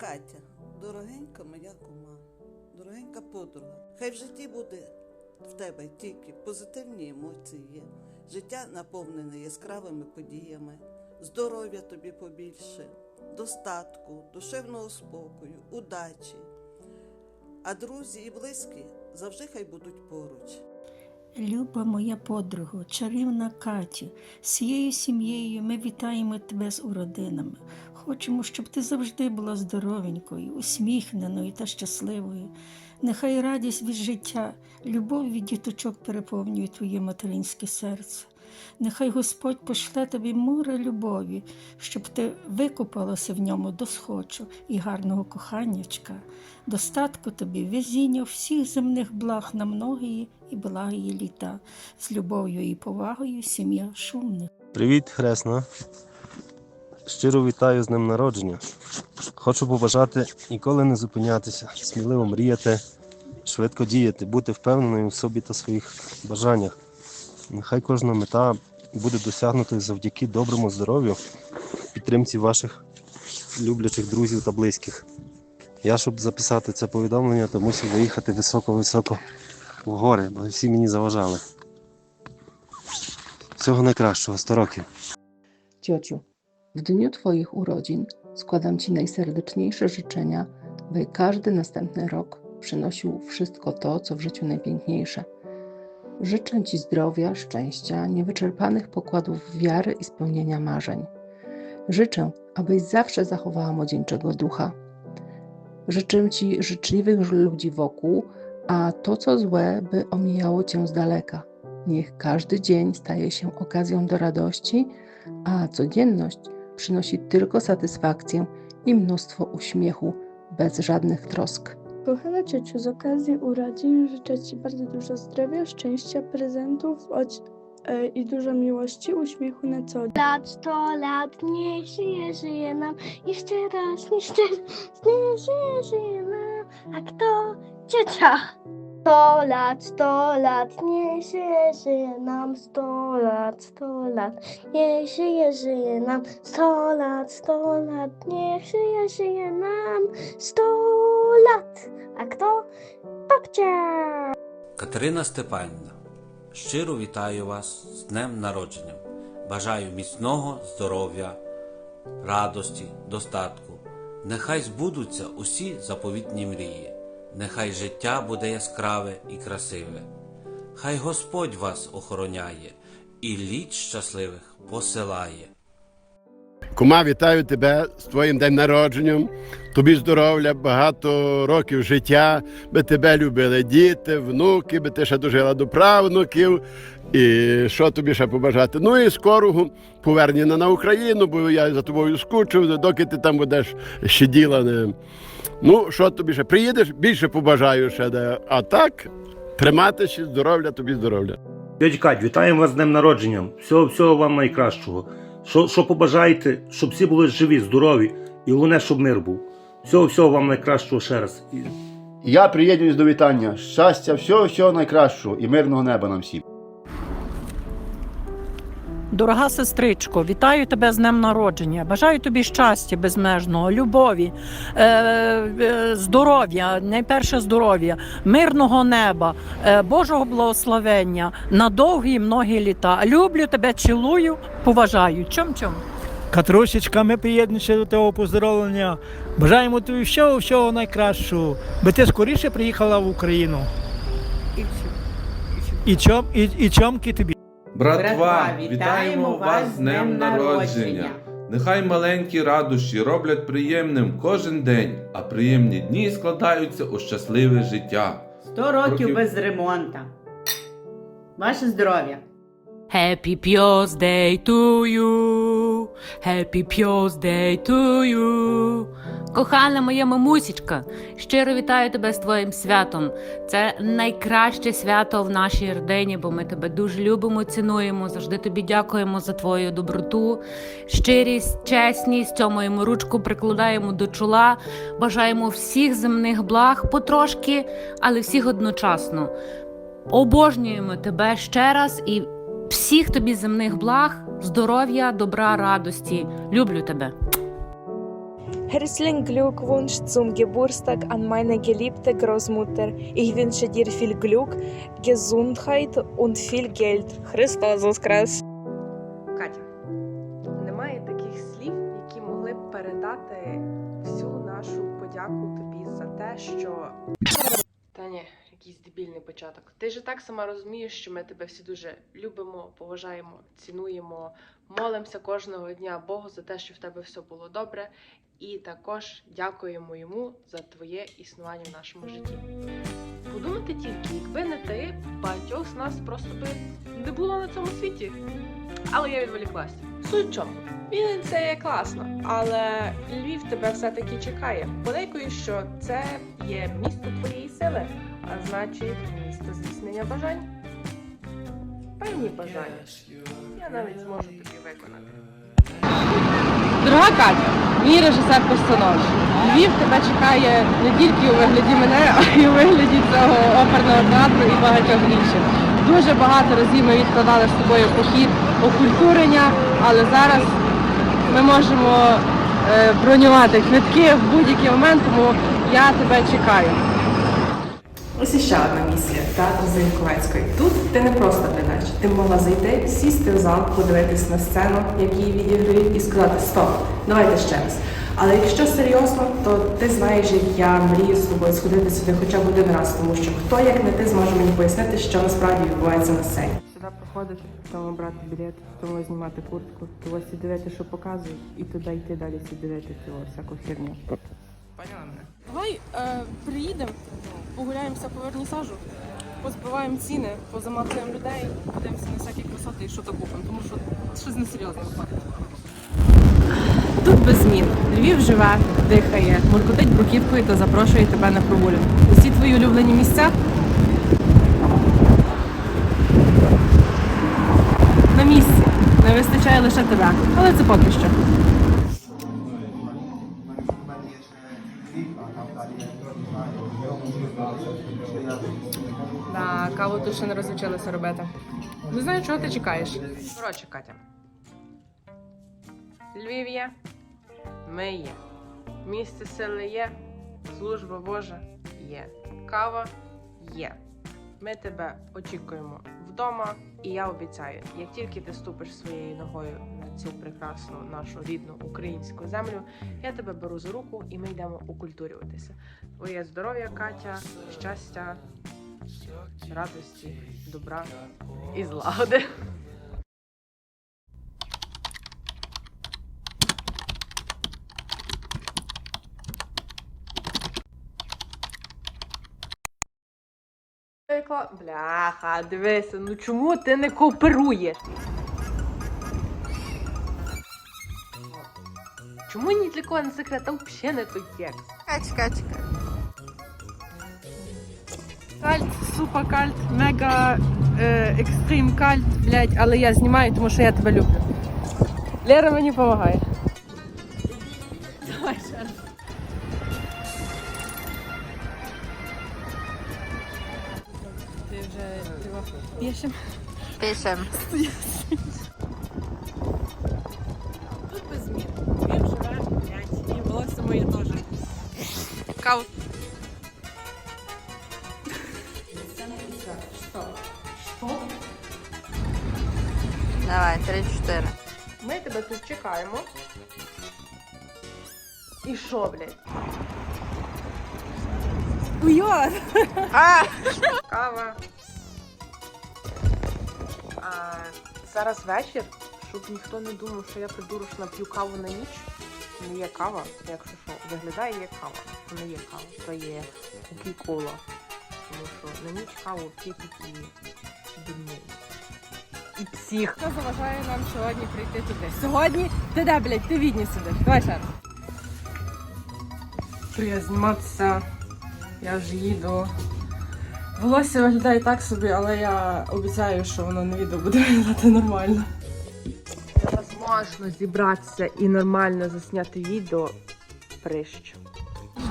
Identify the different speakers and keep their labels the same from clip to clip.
Speaker 1: Катя, дорогенька моя кума, дорогенька подруга, хай в житті буде в тебе тільки позитивні емоції, життя наповнене яскравими подіями, здоров'я тобі побільше, достатку, душевного спокою, удачі. А друзі і близькі завжди хай будуть поруч.
Speaker 2: Люба моя подруга, чарівна Катю, з цією сім'єю ми вітаємо тебе з уродинами. Хочемо, щоб ти завжди була здоровенькою, усміхненою та щасливою. Нехай радість від життя, любов від діточок переповнює твоє материнське серце. Нехай Господь пошле тобі море любові, щоб ти викупалася в ньому до схочу і гарного коханнячка, достатку тобі, везіння всіх земних благ на многії і благої літа, з любов'ю і повагою сім'я шумних.
Speaker 3: Привіт, Хресна. Щиро вітаю з днем народження. Хочу побажати ніколи не зупинятися, сміливо мріяти, швидко діяти, бути впевненою в собі та своїх бажаннях. Нехай кожна мета буде досягнутою завдяки доброму здоров'ю, підтримці ваших люблячих друзів та близьких. Я, щоб записати це повідомлення, то мусив виїхати високо-високо в гори, бо всі мені заважали. Всього найкращого, 100 років.
Speaker 4: Ciociu, w dniu Twoich urodzin składam Ci najserdeczniejsze życzenia, by każdy następny rok przynosił wszystko to, co w życiu najpiękniejsze. Życzę Ci zdrowia, szczęścia, niewyczerpanych pokładów wiary i spełnienia marzeń. Życzę, abyś zawsze zachowała młodzieńczego ducha. Życzę Ci życzliwych ludzi wokół, a to, co złe, by omijało Cię z daleka. Niech każdy dzień staje się okazją do radości, a codzienność przynosi tylko satysfakcję i mnóstwo uśmiechu, bez żadnych trosk.
Speaker 5: Kochana ciociu, z okazji urodzin życzę Ci bardzo dużo zdrowia, szczęścia, prezentów od, e, i dużo miłości, uśmiechu na co dzień.
Speaker 6: lat, sto lat, niech żyje, żyje nam. Jeszcze raz, jeszcze raz, niech żyje, żyje nam. A kto? Ciocia. Lat, niech żyje, żyje nam. Sto lat, sto lat, niech żyje, żyje nam. Sto lat, sto lat, niech żyje, żyje nam. Sto lat. A kto? Babcia.
Speaker 7: Катерина Степанівна, щиро вітаю вас з днем народження. Бажаю міцного здоров'я, радості, достатку. Нехай збудуться усі заповітні мрії. Нехай життя буде яскраве і красиве. Хай Господь вас охороняє і літ щасливих посилає.
Speaker 8: Кума, вітаю тебе з твоїм день народженням. Тобі здоров'я, багато років життя, би тебе любили діти, внуки, би ти ще дожила до правнуків. І що тобі ще побажати? Ну і скорого повернення на Україну, бо я за тобою скучив, доки ти там будеш щаділа. Не... Ну, що тобі ще? Приїдеш, більше побажаю ще. де. А так, триматися, здоров'я, тобі здоров'я.
Speaker 9: Дядь Кать, вітаємо вас з днем народження. Всього, всього вам найкращого. Що, що побажаєте, щоб всі були живі, здорові, і головне, щоб мир був. Всього, всього вам найкращого ще раз.
Speaker 10: Я приєднуюсь до вітання. Щастя, всього, всього найкращого і мирного неба нам всім.
Speaker 11: Дорога сестричко, вітаю тебе з днем народження. Бажаю тобі щастя безмежного, любові, е, е, здоров'я, найперше здоров'я, мирного неба, е, Божого благословення на довгі многі літа. Люблю тебе, цілую, поважаю. Чом-чом.
Speaker 12: Катрусечка, ми приєднуємося до того поздоровлення. Бажаємо тобі всього, всього найкращого, би ти скоріше приїхала в Україну. І, чом, і, і чомки тобі.
Speaker 13: Братва, вітаємо вас з днем народження. Нехай маленькі радощі роблять приємним кожен день, а приємні дні складаються у щасливе життя.
Speaker 14: Сто років
Speaker 13: Років-
Speaker 14: без ремонту. Ваше здоров'я.
Speaker 11: Happy birthday to you, happy birthday to you. Кохана моя мамусічка, щиро вітаю тебе з твоїм святом. Це найкраще свято в нашій родині, бо ми тебе дуже любимо, цінуємо. Завжди тобі дякуємо за твою доброту, щирість, чесність. Цьомуємо ручку, прикладаємо до чола. Бажаємо всіх земних благ потрошки, але всіх одночасно. Обожнюємо тебе ще раз і всіх тобі земних благ, здоров'я, добра, радості. Люблю тебе.
Speaker 5: Herzlichen Glückwunsch zum Geburtstag an meine geliebte Großmutter. Ich wünsche dir viel Glück, Gesundheit und viel Geld. Христос Воскрес!
Speaker 15: Катя, немає таких слів, які могли б передати всю нашу подяку тобі за те, що. Та ні, якийсь дебільний початок. Ти ж так сама розумієш, що ми тебе всі дуже любимо, поважаємо, цінуємо, молимося кожного дня Богу за те, що в тебе все було добре, і також дякуємо йому за твоє існування в нашому житті. Подумати тільки, якби не ти, багатьох з нас просто би не було на цьому світі. Але я відволіклася. Суть чому? Це є класно, але Львів тебе все-таки чекає. Подейкую, що це є місто твоєї сили, а значить, місто здійснення бажань. Певні бажання. Я навіть зможу тобі виконати. Дорога Катя, мій режисер постанови. Львів тебе чекає не тільки у вигляді мене, а й у вигляді цього оперного театру і багатьох інших. Дуже багато разів ми відкладали з тобою похід окультурення, але зараз ми можемо е, бронювати квитки в будь-який момент, тому я тебе чекаю. Ось іще одна місія театру Зеліковецької. Тут ти не просто глядач. Ти могла зайти, сісти в зал, подивитись на сцену, як її відіграють, і сказати Стоп, давайте ще раз. Але якщо серйозно, то ти знаєш, як я мрію з тобою сходити сюди хоча б один раз, тому що хто як не ти зможе мені пояснити, що насправді відбувається на сцені. Сюди приходити, тому брати білет, тому знімати куртку, того всі дивити, що показують, і туди йти далі всі дивити цю всяку херню. Поняла мене?
Speaker 16: Давай е, приїдемо, погуляємося по вернісажу, позбиваємо ціни, позаматуємо людей, подивимося на всякі красоти і що то купимо, тому що щось несерйозне виходить.
Speaker 15: Тут без змін. Львів живе, дихає, муркотить бруківкою та запрошує тебе на прогулянку. Усі твої улюблені місця на місці. Не вистачає лише тебе, але це поки що. Да, каву тут ще не розвчилися робити. Не знаю, чого ти чекаєш. Коротше, Катя. Львів є, ми є. Місце сили є, служба Божа є. Кава є. Ми тебе очікуємо вдома, і я обіцяю, як тільки ти ступиш своєю ногою на цю прекрасну нашу рідну українську землю, я тебе беру за руку і ми йдемо окультурюватися. Твоє здоров'я, Катя, щастя, радості, добра і злагоди. Кла- Бляха, дивися, ну чому ти не кооперуєш? Чому ні для кого не секрет, а взагалі не той текст?
Speaker 16: Чекай, чекай.
Speaker 15: Кальт, супа кальт, мега е, екстрим кальт, блядь, але я знімаю, тому що я тебе люблю. Лера мені допомагає. Вже його пішем.
Speaker 16: Пишем.
Speaker 15: Тут без змін. Він живе, блядь, і волосся моє теж. Кау. Що? Що?
Speaker 16: Давай, три-чотири.
Speaker 15: Ми тебе тут чекаємо. І що, блядь? Уйор!
Speaker 16: А!
Speaker 15: Кава. А, зараз вечір, щоб ніхто не думав, що я придурочно п'ю каву на ніч. Не є кава, якщо що, виглядає як кава. То не є кава, то є кока-кола. Тому що на ніч каву п'є тільки дурний. І псих. Хто заважає нам сьогодні прийти туди? Сьогодні? Ти де, блядь, ти відні сидиш. Давай ще раз. Що я зніматися, я вже їду. Волосся виглядає так собі, але я обіцяю, що воно на відео буде виглядати нормально. Невозможно зібратися і нормально засняти відео прищ.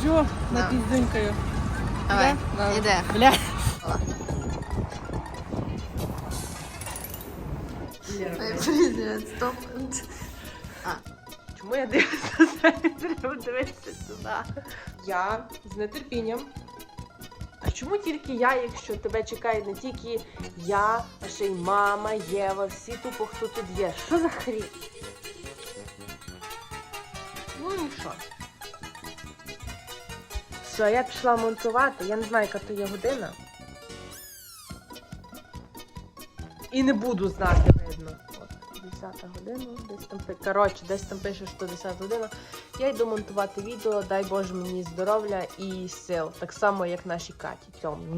Speaker 15: Що?
Speaker 16: Да.
Speaker 15: піздинкою.
Speaker 16: Давай,
Speaker 15: Іде?
Speaker 16: іде.
Speaker 15: Бля.
Speaker 16: Привіт, стоп.
Speaker 15: Чому я дивлюся на себе? Треба дивитися сюди. Я з нетерпінням. А чому тільки я, якщо тебе чекає не тільки я, а ще й мама, Єва, всі тупо, хто тут є? Що за хрінь? Ну і що? Все, я пішла монтувати, я не знаю, яка то є година. І не буду знати, видно. От, 10 година, десь там Коротше, десь там пише, що 10 година. Я йду монтувати відео, дай Боже мені здоров'я і сил. Так само, як нашій Каті. Цьому.